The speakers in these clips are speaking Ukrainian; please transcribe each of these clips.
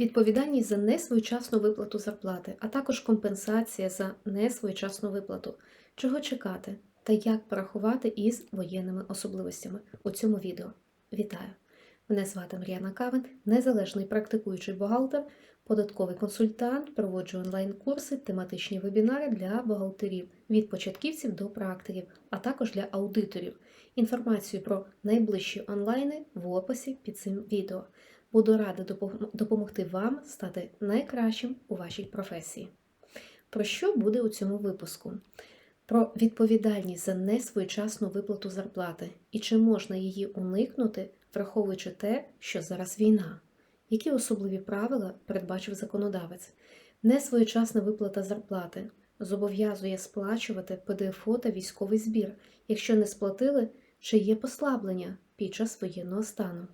відповідальність за несвоєчасну виплату зарплати, а також компенсація за несвоєчасну виплату, чого чекати та як порахувати із воєнними особливостями у цьому відео. Вітаю! Мене звати Мар'яна Кавен, незалежний практикуючий бухгалтер, податковий консультант, проводжу онлайн-курси, тематичні вебінари для бухгалтерів від початківців до практиків, а також для аудиторів. Інформацію про найближчі онлайни в описі під цим відео. Буду рада допомогти вам стати найкращим у вашій професії. Про що буде у цьому випуску? Про відповідальність за несвоєчасну виплату зарплати і чи можна її уникнути, враховуючи те, що зараз війна. Які особливі правила передбачив законодавець? Несвоєчасна виплата зарплати зобов'язує сплачувати ПДФО та військовий збір, якщо не сплатили, чи є послаблення під час воєнного стану.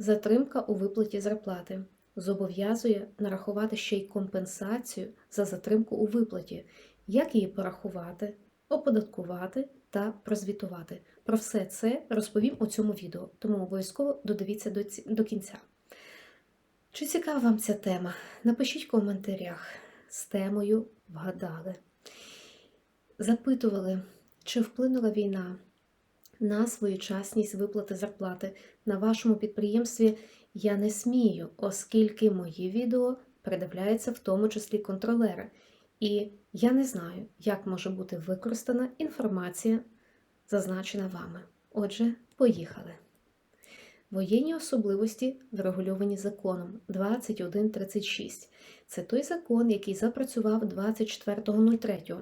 Затримка у виплаті зарплати зобов'язує нарахувати ще й компенсацію за затримку у виплаті, як її порахувати, оподаткувати та прозвітувати. Про все це розповім у цьому відео, тому обов'язково додивіться до, ці- до кінця. Чи цікава вам ця тема? Напишіть в коментарях з темою вгадали. Запитували, чи вплинула війна на своєчасність виплати зарплати на вашому підприємстві. Я не смію, оскільки мої відео передивляються в тому числі контролери. І я не знаю, як може бути використана інформація, зазначена вами. Отже, поїхали. Воєнні особливості врегульовані законом 2136. Це той закон, який запрацював 24.03.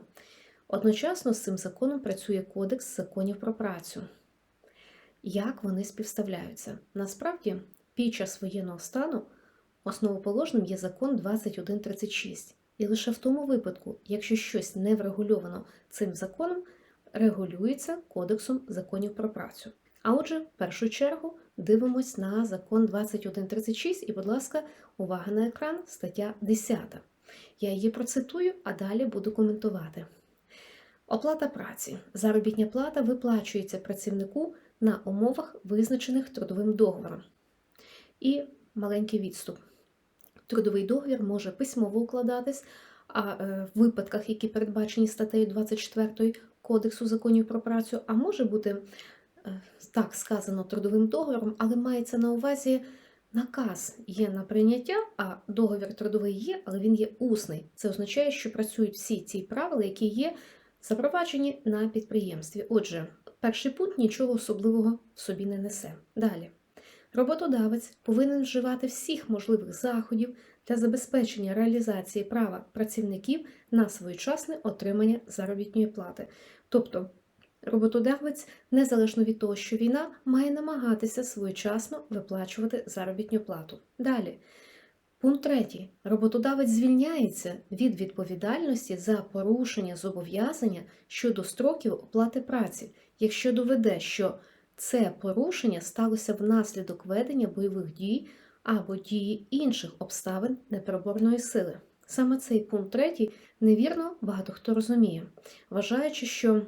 Одночасно з цим законом працює Кодекс законів про працю. Як вони співставляються? Насправді, під час воєнного стану основоположним є закон 2136. І лише в тому випадку, якщо щось не врегульовано цим законом, регулюється Кодексом законів про працю. А отже, в першу чергу дивимось на закон 2136 і, будь ласка, увага на екран, стаття 10. Я її процитую, а далі буду коментувати. Оплата праці. Заробітня плата виплачується працівнику на умовах, визначених трудовим договором. І маленький відступ. Трудовий договір може письмово укладатись, а е, в випадках, які передбачені статтею 24 Кодексу законів про працю, а може бути е, так сказано трудовим договором, але мається на увазі наказ є на прийняття, а договір трудовий є, але він є усний. Це означає, що працюють всі ці правила, які є запроваджені на підприємстві. Отже, перший пункт нічого особливого в собі не несе. Далі. Роботодавець повинен вживати всіх можливих заходів для забезпечення реалізації права працівників на своєчасне отримання заробітної плати. Тобто, роботодавець, незалежно від того, що війна, має намагатися своєчасно виплачувати заробітну плату. Далі. Пункт третій. Роботодавець звільняється від відповідальності за порушення зобов'язання щодо строків оплати праці, якщо доведе, що це порушення сталося внаслідок ведення бойових дій або дії інших обставин непереборної сили. Саме цей пункт третій невірно багато хто розуміє, вважаючи, що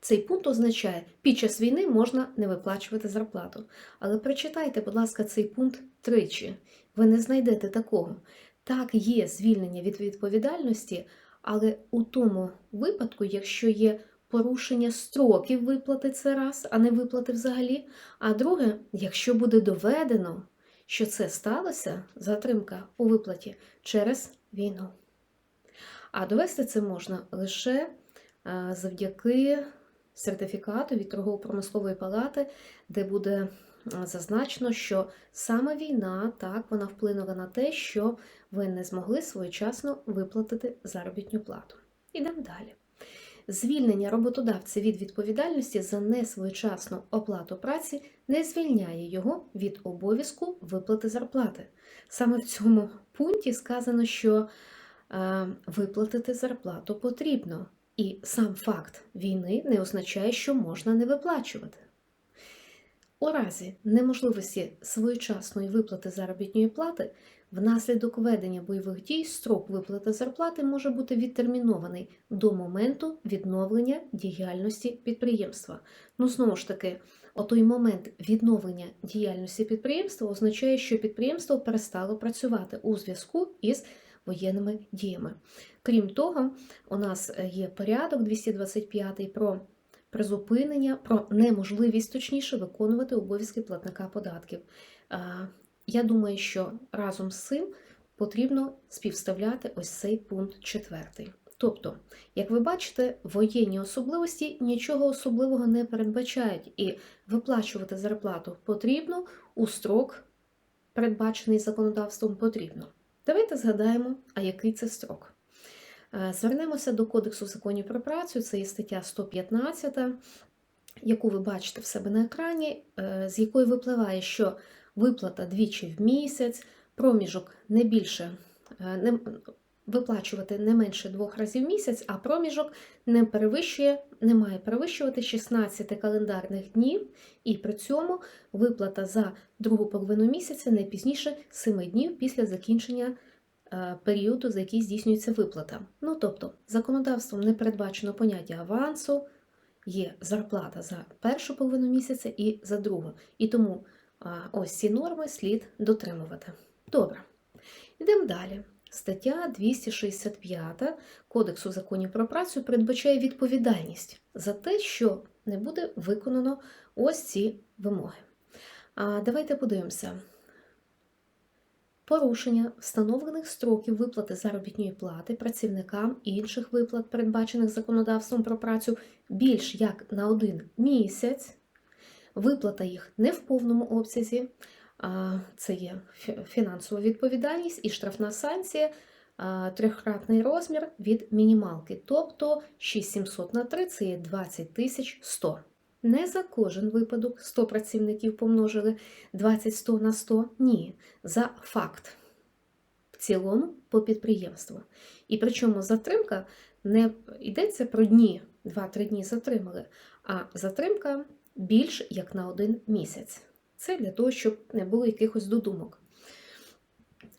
цей пункт означає, під час війни можна не виплачувати зарплату. Але прочитайте, будь ласка, цей пункт тричі. Ви не знайдете такого. Так, є звільнення від відповідальності, але у тому випадку, якщо є порушення строків виплати це раз, а не виплати взагалі. А друге, якщо буде доведено, що це сталося, затримка у виплаті через війну. А довести це можна лише завдяки сертифікату від торгово-промислової палати, де буде зазначено, що саме війна так вона вплинула на те, що ви не змогли своєчасно виплатити заробітну плату. Ідемо далі. Звільнення роботодавця від відповідальності за несвоєчасну оплату праці не звільняє його від обов'язку виплати зарплати. Саме в цьому пункті сказано, що е, виплатити зарплату потрібно, і сам факт війни не означає, що можна не виплачувати. У разі неможливості своєчасної виплати заробітної плати Внаслідок ведення бойових дій строк виплати зарплати може бути відтермінований до моменту відновлення діяльності підприємства. Ну, знову ж таки, отой момент відновлення діяльності підприємства означає, що підприємство перестало працювати у зв'язку із воєнними діями. Крім того, у нас е, є порядок 225 про призупинення, про неможливість точніше виконувати обов'язки платника податків. Я думаю, що разом з цим потрібно співставляти ось цей пункт четвертий. Тобто, як ви бачите, воєнні особливості нічого особливого не передбачають, і виплачувати зарплату потрібно у строк, передбачений законодавством, потрібно. Давайте згадаємо, а який це строк. Е, Звернемося до Кодексу законів про працю, це є стаття 115, яку ви бачите в себе на екрані, е, з якої випливає, що виплата двічі в місяць, проміжок не більше, е, виплачувати не менше двох разів в місяць, а проміжок не перевищує, не має перевищувати 16 календарних днів, і при цьому виплата за другу половину місяця не пізніше 7 днів після закінчення е, періоду, за який здійснюється виплата. Ну тобто, законодавством не передбачено поняття авансу, є зарплата за першу половину місяця і за другу. І тому ось ці норми слід дотримувати. Добре. Йдемо далі. Стаття 265 Кодексу законів про працю передбачає відповідальність за те, що не буде виконано ось ці вимоги. А давайте подивимося. Порушення встановлених строків виплати заробітної плати працівникам інших виплат, передбачених законодавством про працю, більш як на один місяць, виплата їх не в повному обсязі, це є фінансова відповідальність і штрафна санкція, трьохкратний розмір від мінімалки, тобто 6700 на 3 це є 20 тисяч 100. Не за кожен випадок 100 працівників помножили 20 100 на 100, ні, за факт. В цілому по підприємству. І причому затримка не йдеться про дні, 2-3 дні затримали, а затримка більш як на один місяць. Це для того, щоб не було якихось додумок.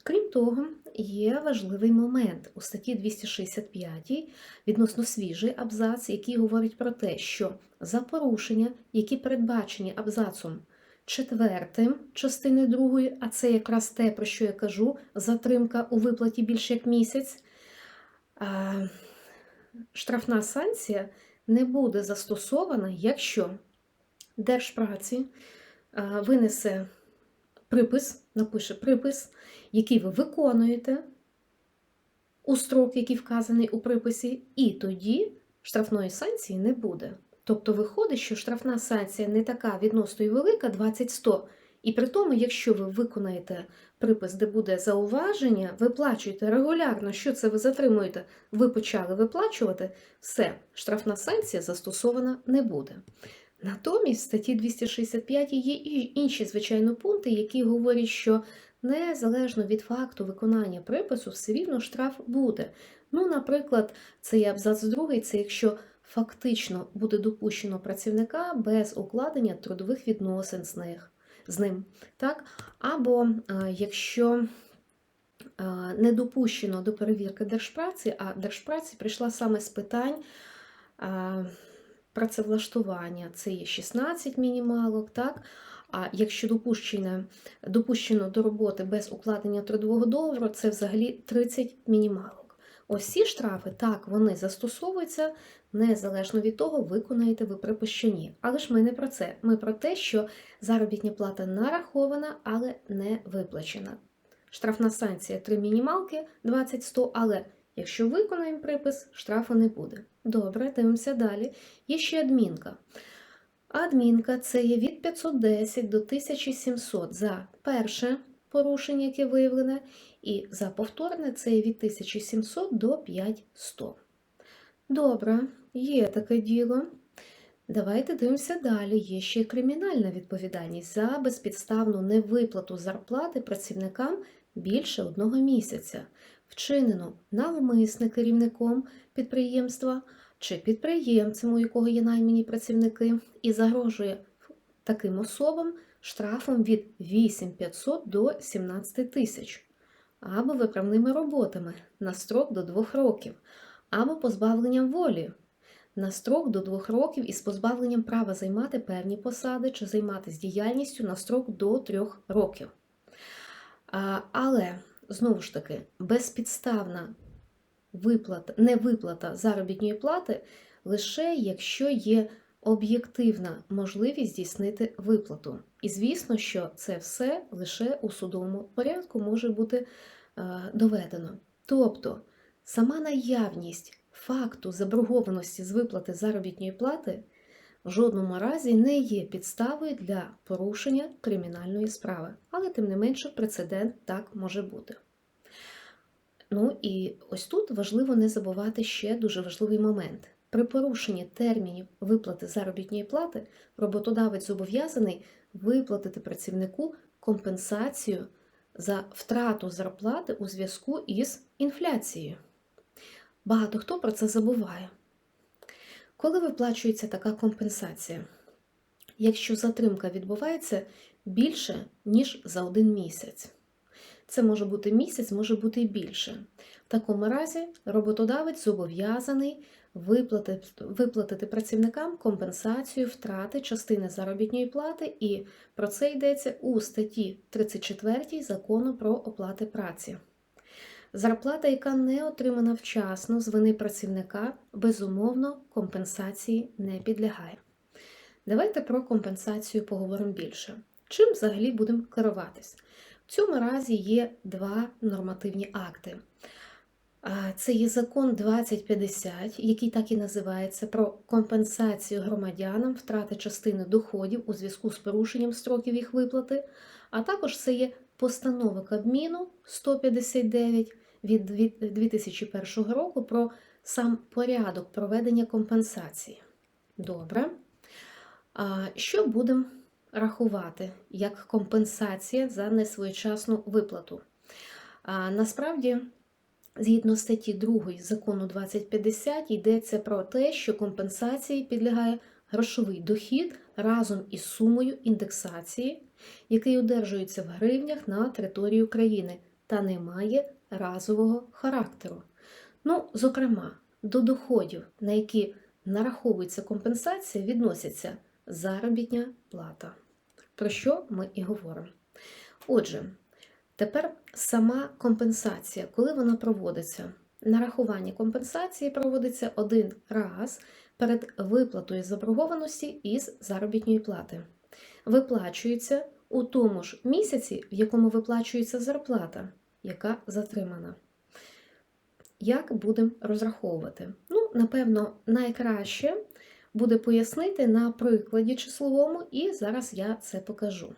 Крім того, є важливий момент у статті 265 відносно свіжий абзац, який говорить про те, що за порушення, які передбачені абзацом четвертим частини другої, а це якраз те, про що я кажу, затримка у виплаті більше як місяць, штрафна санкція не буде застосована, якщо Держпраці винесе припис, напише припис, який ви виконуєте у строк, який вказаний у приписі, і тоді штрафної санкції не буде. Тобто виходить, що штрафна санкція не така відносно і велика 20-100. І при тому, якщо ви виконаєте припис, де буде зауваження, виплачуєте регулярно, що це ви затримуєте, ви почали виплачувати, все, штрафна санкція застосована не буде. Натомість в статті 265 є і інші, звичайно, пункти, які говорять, що незалежно від факту виконання припису, все рівно штраф буде. Ну, наприклад, цей абзац другий, це якщо фактично буде допущено працівника без укладення трудових відносин з них, з ним. Так? Або е, якщо е, не допущено до перевірки держпраці, а держпраці прийшла саме з питань. е, Працевлаштування це є 16 мінімалок, так? А якщо допущено, допущено до роботи без укладення трудового договору, це взагалі 30 мінімалок. Ось ці штрафи, так, вони застосовуються незалежно від того, виконаєте ви припис чи ні. Але ж ми не про це. Ми про те, що заробітня плата нарахована, але не виплачена. Штрафна санкція 3 мінімалки 20-100, але якщо виконаємо припис, штрафу не буде. Добре, дивимося далі. Є ще адмінка. Адмінка це є від 510 до 1700 за перше порушення, яке виявлене, і за повторне це є від 1700 до 5100. Добре, є таке діло. Давайте дивимося далі. Є ще кримінальна відповідальність за безпідставну невиплату зарплати працівникам більше одного місяця, вчинено навмисне керівником підприємства чи підприємцем, у якого є наймані працівники, і загрожує таким особам штрафом від 8500 до 17 тисяч. або виправними роботами на строк до 2 років, або позбавленням волі на строк до 2 років із позбавленням права займати певні посади чи займатися діяльністю на строк до 3 років. Але, знову ж таки, безпідставна виплата, невиплата заробітної плати лише якщо є об'єктивна можливість здійснити виплату. І звісно, що це все лише у судовому порядку може бути е, доведено. Тобто, сама наявність факту заборгованості з виплати заробітної плати в жодному разі не є підставою для порушення кримінальної справи, але тим не менше прецедент так може бути. Ну і ось тут важливо не забувати ще дуже важливий момент. При порушенні термінів виплати заробітної плати роботодавець зобов'язаний виплатити працівнику компенсацію за втрату зарплати у зв'язку із інфляцією. Багато хто про це забуває. Коли виплачується така компенсація? Якщо затримка відбувається більше, ніж за один місяць. Це може бути місяць, може бути і більше. В такому разі роботодавець зобов'язаний виплатити, виплатити працівникам компенсацію втрати частини заробітної плати, і про це йдеться у статті 34 закону про оплати праці. Зарплата, яка не отримана вчасно з вини працівника, безумовно, компенсації не підлягає. Давайте про компенсацію поговоримо більше. Чим взагалі будемо керуватись? В цьому разі є два нормативні акти. Це є закон 2050, який так і називається про компенсацію громадянам втрати частини доходів у зв'язку з порушенням строків їх виплати, а також це є постанова Кабміну 159 від 2001 року про сам порядок проведення компенсації. Добре. Що будемо рахувати як компенсація за несвоєчасну виплату? Насправді, згідно статті 2 закону 2050, йдеться про те, що компенсації підлягає грошовий дохід разом із сумою індексації, який одержується в гривнях на території України та не має разового характеру. Ну, зокрема, до доходів, на які нараховується компенсація, відносяться заробітня плата, про що ми і говоримо. Отже, тепер сама компенсація, коли вона проводиться, нарахування компенсації проводиться один раз перед виплатою заборгованості із заробітної плати. Виплачується у тому ж місяці, в якому виплачується зарплата яка затримана. Як будемо розраховувати? Ну, напевно, найкраще буде пояснити на прикладі числовому, і зараз я це покажу.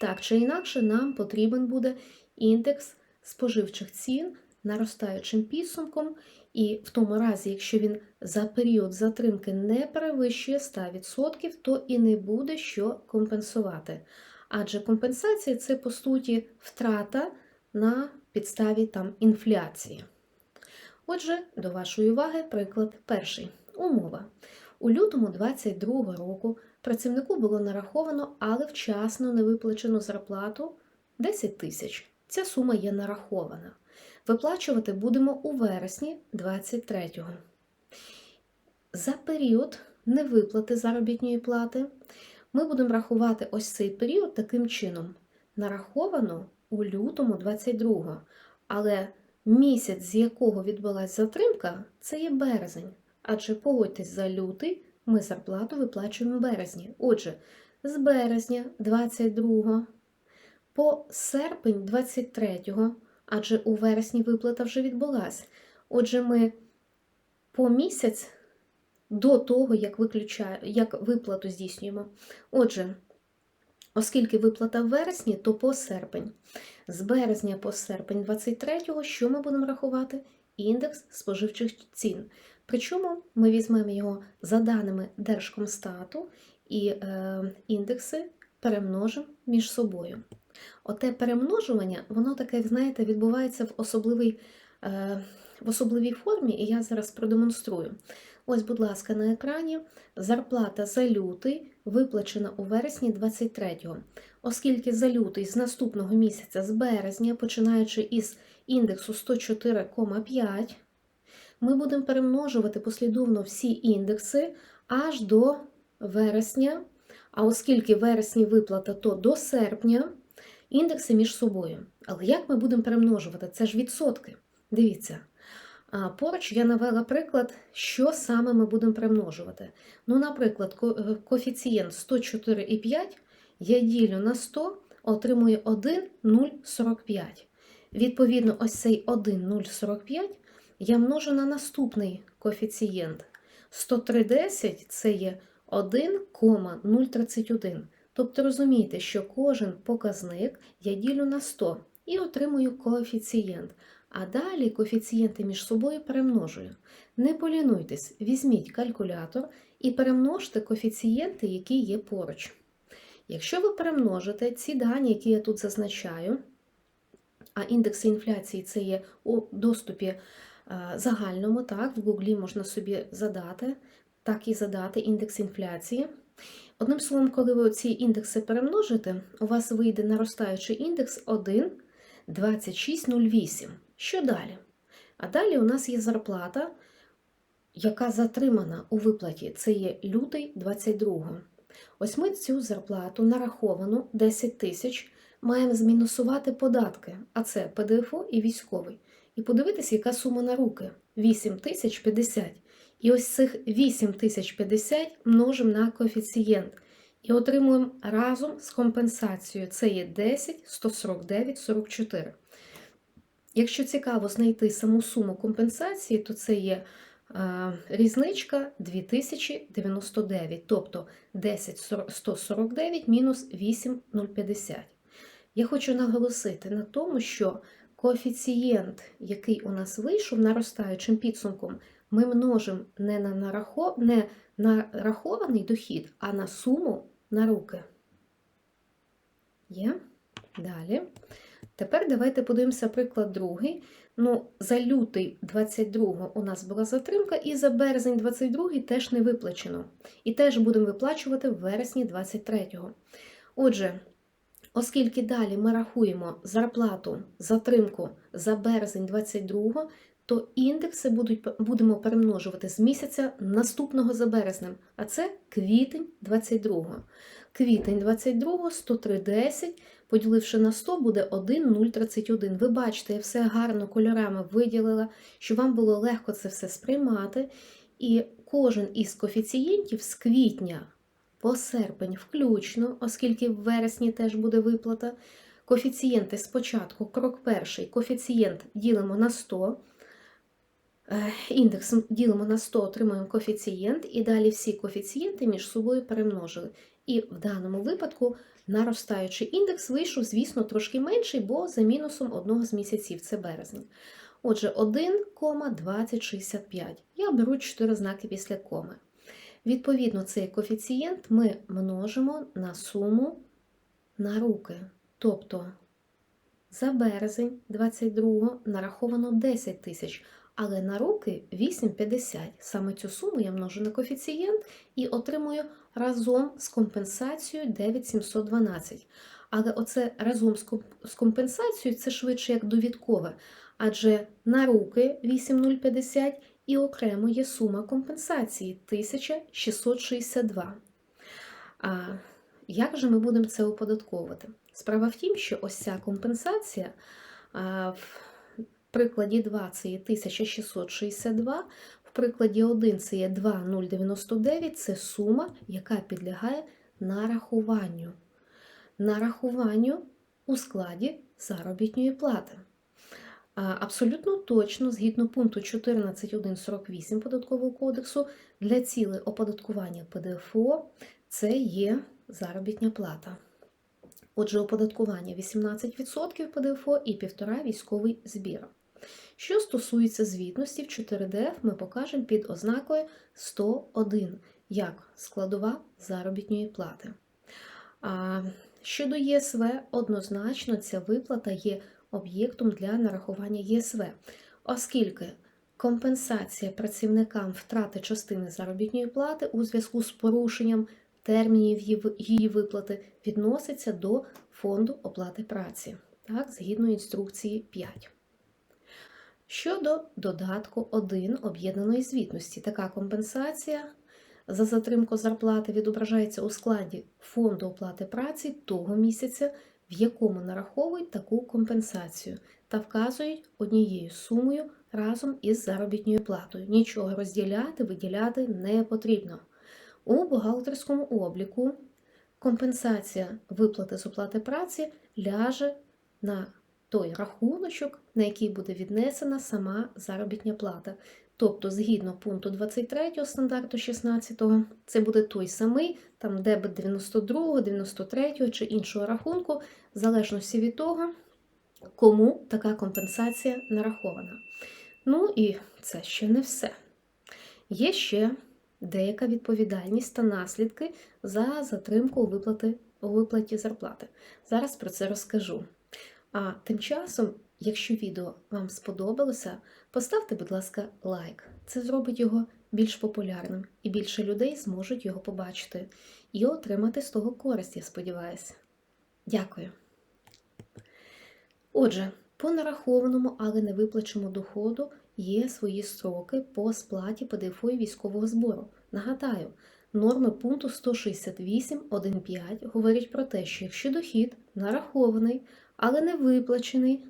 Так чи інакше, нам потрібен буде індекс споживчих цін наростаючим підсумком, і в тому разі, якщо він за період затримки не перевищує 100%, то і не буде що компенсувати. Адже компенсація це, по суті, втрата на підставі там інфляції. Отже, до вашої уваги приклад перший. Умова. У лютому 2022 року працівнику було нараховано, але вчасно не виплачено зарплату 10 тисяч. Ця сума є нарахована. Виплачувати будемо у вересні 23-го. За період невиплати заробітної плати ми будемо рахувати ось цей період таким чином. Нараховано у лютому 22-го, але місяць, з якого відбулася затримка, це є березень. Адже погодьтесь за лютий, ми зарплату виплачуємо в березні. Отже, з березня 22 по серпень 23-го, адже у вересні виплата вже відбулася. Отже, ми по місяць до того, як, як виплату здійснюємо. Отже, Оскільки виплата в вересні, то по серпень. З березня по серпень 23-го, що ми будемо рахувати? Індекс споживчих цін. Причому ми візьмемо його за даними Держкомстату і е, індекси перемножимо між собою. Оте перемножування, воно таке, знаєте, відбувається в особливий е, в особливій формі, і я зараз продемонструю. Ось, будь ласка, на екрані зарплата за лютий виплачена у вересні 23-го. Оскільки за лютий з наступного місяця, з березня, починаючи із індексу 104,5, ми будемо перемножувати послідовно всі індекси аж до вересня. А оскільки вересні виплата, то до серпня індекси між собою. Але як ми будемо перемножувати? Це ж відсотки. Дивіться. Поруч я навела приклад, що саме ми будемо примножувати. Ну, наприклад, е, коефіцієнт 104,5 я ділю на 100, отримую 1,045. Відповідно, ось цей 1,045 я множу на наступний коефіцієнт. 103,10 це є 1,031. Тобто розумієте, що кожен показник я ділю на 100 і отримую коефіцієнт. А далі коефіцієнти між собою перемножую. Не полінуйтесь, візьміть калькулятор і перемножте коефіцієнти, які є поруч. Якщо ви перемножите ці дані, які я тут зазначаю, а індекси інфляції це є у доступі е, загальному, так, в Гуглі можна собі задати, так і задати індекс інфляції. Одним словом, коли ви ці індекси перемножите, у вас вийде наростаючий індекс 1, 26,08. Що далі? А далі у нас є зарплата, яка затримана у виплаті. Це є лютий 22. Ось ми цю зарплату нараховану 10 тисяч маємо змінусувати податки, а це ПДФО і військовий. І подивитися, яка сума на руки 8 тисяч 50. І ось цих 8 тисяч 50 множимо на коефіцієнт. І отримуємо разом з компенсацією. Це є 10, 149, 44. Якщо цікаво знайти саму суму компенсації, то це є е, різничка 2099, тобто 10 149 мінус 8,050. Я хочу наголосити на тому, що коефіцієнт, який у нас вийшов наростаючим підсумком, ми множимо не на нарахо... не нарахований дохід, а на суму на руки. Є? Далі. Тепер давайте подивимося приклад другий. Ну, за лютий 22 у нас була затримка, і за березень 22 теж не виплачено. І теж будемо виплачувати в вересні 23. Отже, оскільки далі ми рахуємо зарплату, затримку за березень 22, то індекси будуть, будемо перемножувати з місяця наступного за березнем, а це квітень 22. Квітень 22, 103,10, поділивши на 100, буде 1,031. Ви бачите, я все гарно кольорами виділила, щоб вам було легко це все сприймати. І кожен із коефіцієнтів з квітня по серпень включно, оскільки в вересні теж буде виплата. Коефіцієнти спочатку, крок перший, коефіцієнт ділимо на 100. Е, Індекс ділимо на 100, отримуємо коефіцієнт, і далі всі коефіцієнти між собою перемножили. І в даному випадку наростаючий індекс вийшов, звісно, трошки менший, бо за мінусом одного з місяців це березень. Отже, 1,2065. Я беру 4 знаки після коми. Відповідно, цей коефіцієнт ми множимо на суму на руки. Тобто за березень 22 нараховано 10 тисяч, але на руки 8,50. Саме цю суму я множу на коефіцієнт і отримую разом з компенсацією 9,712. Але оце разом з компенсацією це швидше як довідкове, адже на руки 8,050 і окремо є сума компенсації 1662. А як же ми будемо це оподатковувати? Справа в тім, що ось ця компенсація в прикладі 2 це є 1662, в прикладі 1 це є 2099, це сума, яка підлягає нарахуванню. Нарахуванню у складі заробітної плати. Абсолютно точно, згідно пункту 14.148 податкового кодексу, для цілей оподаткування ПДФО це є заробітня плата. Отже, оподаткування 18% ПДФО і 1,5% військовий збір. Що стосується звітності, в 4ДФ ми покажемо під ознакою 101 як складова заробітної плати. А щодо ЄСВ, однозначно ця виплата є об'єктом для нарахування ЄСВ, оскільки компенсація працівникам втрати частини заробітної плати у зв'язку з порушенням термінів її виплати відноситься до фонду оплати праці, так, згідно інструкції 5. Щодо додатку 1 об'єднаної звітності, така компенсація за затримку зарплати відображається у складі фонду оплати праці того місяця, в якому нараховують таку компенсацію, та вказують однією сумою разом із заробітною платою. Нічого розділяти, виділяти не потрібно. У бухгалтерському обліку компенсація виплати з оплати праці ляже на той рахуночок, на який буде віднесена сама заробітня плата. Тобто, згідно пункту 23 стандарту 16, це буде той самий, там дебет 92, 93 чи іншого рахунку, в залежності від того, кому така компенсація нарахована. Ну і це ще не все. Є ще деяка відповідальність та наслідки за затримку у виплати, у виплаті зарплати. Зараз про це розкажу. А тим часом, якщо відео вам сподобалося, поставте, будь ласка, лайк. Це зробить його більш популярним, і більше людей зможуть його побачити і отримати з того користь, я сподіваюся. Дякую. Отже, по нарахованому, але не виплаченому доходу є свої строки по сплаті ПДФО і військового збору. Нагадаю, норми пункту 168.1.5 говорять про те, що якщо дохід нарахований, але не виплачений,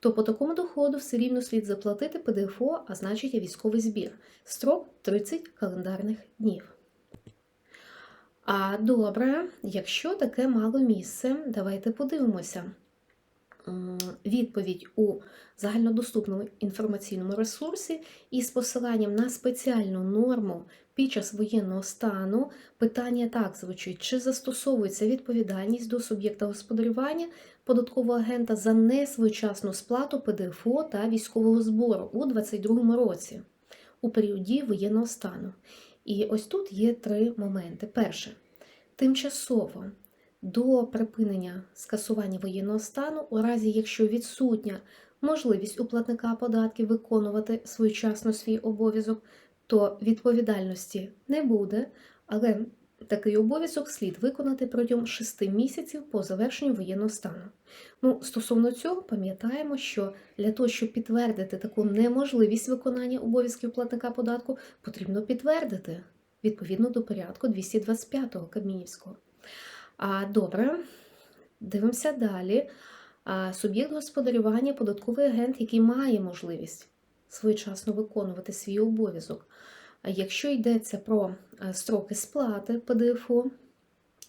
то по такому доходу все рівно слід заплатити ПДФО, а значить і військовий збір. Строк 30 календарних днів. А добре, якщо таке мало місце, давайте подивимося. Відповідь у загальнодоступному інформаційному ресурсі із посиланням на спеціальну норму під час воєнного стану питання так звучить: чи застосовується відповідальність до суб'єкта господарювання податкового агента за несвоєчасну сплату ПДФО та військового збору у 2022 році у період дії воєнного стану. І ось тут є три моменти. Перше, тимчасово до припинення скасування воєнного стану, у разі якщо відсутня можливість у платника податків виконувати своєчасно свій обов'язок, то відповідальності не буде, але такий обов'язок слід виконати протягом 6 місяців по завершенню воєнного стану. Ну, стосовно цього, пам'ятаємо, що для того, щоб підтвердити таку неможливість виконання обов'язків платника податку, потрібно підтвердити відповідно до порядку 225 Кабмінівського. А добре, дивимося далі. Суб'єкт господарювання податковий агент, який має можливість своєчасно виконувати свій обов'язок. Якщо йдеться про е, строки сплати ПДФО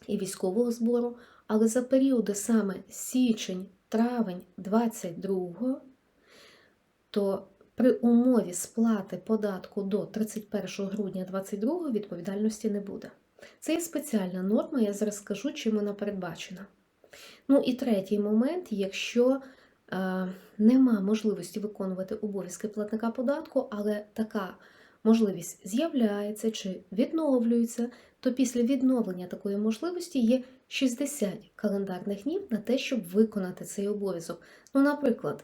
і військового збору, але за періоди саме січень, травень 22, то при умові сплати податку до 31 грудня 22 відповідальності не буде. Це є спеціальна норма, я зараз скажу, чим вона передбачена. Ну і третій момент, якщо е, нема можливості виконувати обов'язки платника податку, але така можливість з'являється чи відновлюється, то після відновлення такої можливості є 60 календарних днів на те, щоб виконати цей обов'язок. Ну, наприклад,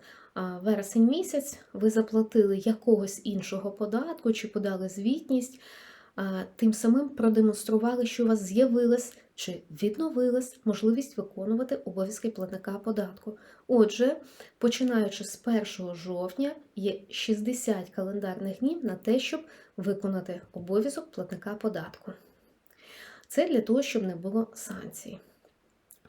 вересень місяць ви заплатили якогось іншого податку чи подали звітність, тим самим продемонстрували, що у вас з'явилась чи відновилась можливість виконувати обов'язки платника податку. Отже, починаючи з 1 жовтня, є 60 календарних днів на те, щоб виконати обов'язок платника податку. Це для того, щоб не було санкцій.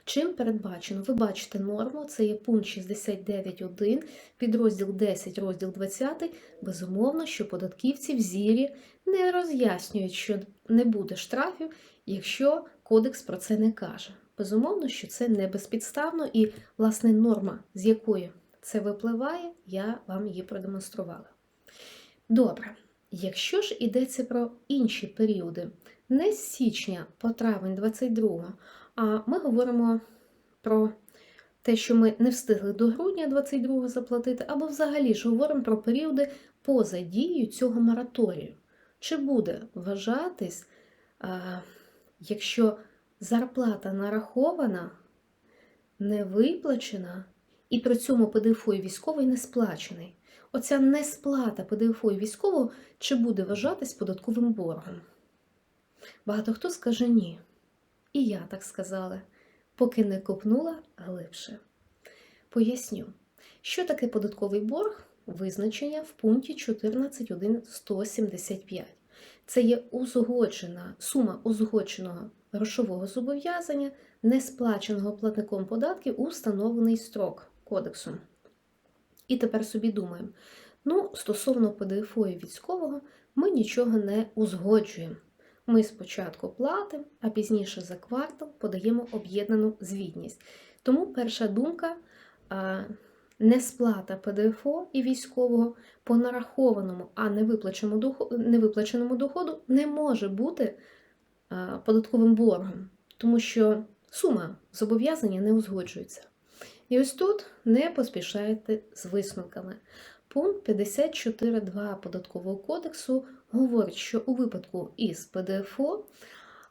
Чим передбачено? Ви бачите норму, це є пункт 69.1, підрозділ 10, розділ 20. Безумовно, що податківці в зірі не роз'яснюють, що не буде штрафів, якщо кодекс про це не каже. Безумовно, що це не безпідставно, і, власне, норма, з якої це випливає, я вам її продемонструвала. Добре, якщо ж йдеться про інші періоди, не з січня по травень 22, а ми говоримо про те, що ми не встигли до грудня 22 заплатити, або взагалі ж говоримо про періоди поза дією цього мораторію. Чи буде вважатись, якщо зарплата нарахована, не виплачена, і при цьому ПДФО і військовий не сплачений? оця несплата ПДФО і військового чи буде вважатись податковим боргом? Багато хто скаже ні. І я так сказала, поки не копнула глибше. Поясню, що таке податковий борг, визначення в пункті 14.1.175. Це є узгоджена сума узгодженого грошового зобов'язання, не сплаченого платником податків у встановлений строк кодексу. І тепер собі думаємо: ну, стосовно ПДФО і військового, ми нічого не узгоджуємо. Ми спочатку платимо, а пізніше за квартал подаємо об'єднану звітність. Тому перша думка несплата ПДФО і військового по нарахованому, а не виплаченому доходу, не може бути податковим боргом, тому що сума зобов'язання не узгоджується. І ось тут не поспішайте з висновками. Пункт 54.2 Податкового кодексу говорить, що у випадку із ПДФО,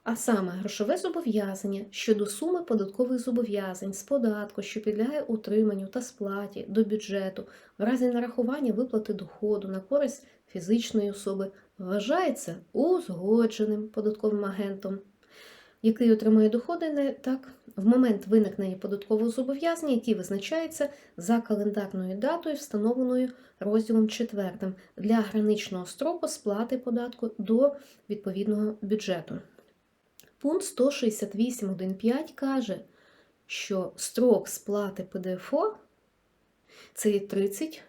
а саме грошове зобов'язання щодо суми податкових зобов'язань з податку, що підлягає утриманню та сплаті до бюджету, в разі нарахування виплати доходу на користь фізичної особи, вважається узгодженим податковим агентом, який отримує доходи не так в момент виникнення податкового зобов'язання, які визначаються за календарною датою, встановленою розділом 4 для граничного строку сплати податку до відповідного бюджету. Пункт 168.1.5 каже, що строк сплати ПДФО це є 30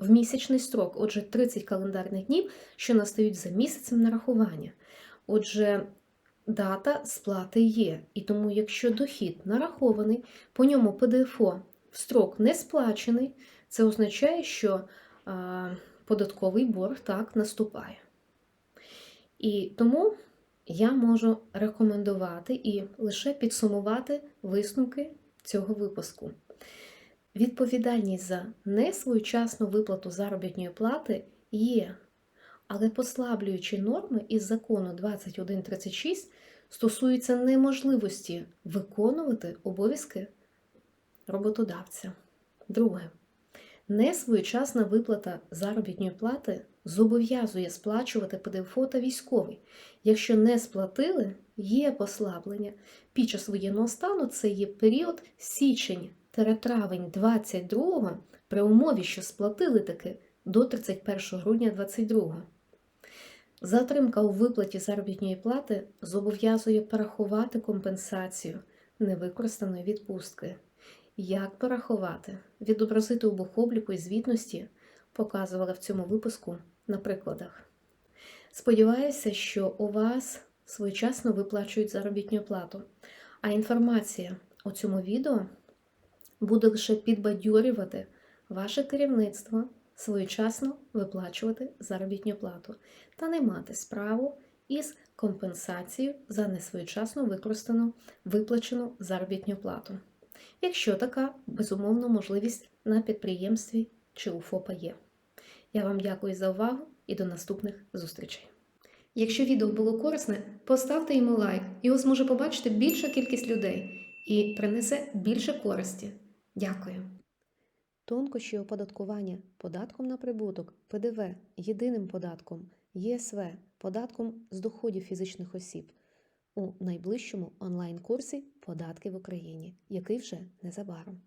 в місячний строк, отже, 30 календарних днів, що настають за місяцем нарахування. Отже, дата сплати є. І тому, якщо дохід нарахований, по ньому ПДФО в строк не сплачений, це означає, що податковий борг так наступає. І тому я можу рекомендувати і лише підсумувати висновки цього випуску. Відповідальність за несвоєчасну виплату заробітної плати є, але послаблюючі норми із закону 2136 стосуються неможливості виконувати обов'язки роботодавця. Друге, несвоєчасна виплата заробітної плати зобов'язує сплачувати ПДФО та військовий. Якщо не сплатили, є послаблення. Під час воєнного стану це є період січень-травень 22 при умові, що сплатили таки до 31 грудня 22 Затримка у виплаті заробітної плати зобов'язує порахувати компенсацію невикористаної відпустки. Як порахувати? Відобразити у бухобліку і звітності показувала в цьому випуску на прикладах. Сподіваюся, що у вас своєчасно виплачують заробітну плату, а інформація у цьому відео буде лише підбадьорювати ваше керівництво своєчасно виплачувати заробітну плату та не мати справу із компенсацією за несвоєчасно використану виплачену заробітну плату. Якщо така безумовно можливість на підприємстві чи у ФОПа є. Я вам дякую за увагу і до наступних зустрічей. Якщо відео було корисне, поставте йому лайк, його зможе побачити більша кількість людей і принесе більше користі. Дякую. Тонкощі оподаткування податком на прибуток, ПДВ, єдиним податком, ЄСВ, податком з доходів фізичних осіб у найближчому онлайн-курсі Податки в Україні, який вже незабаром.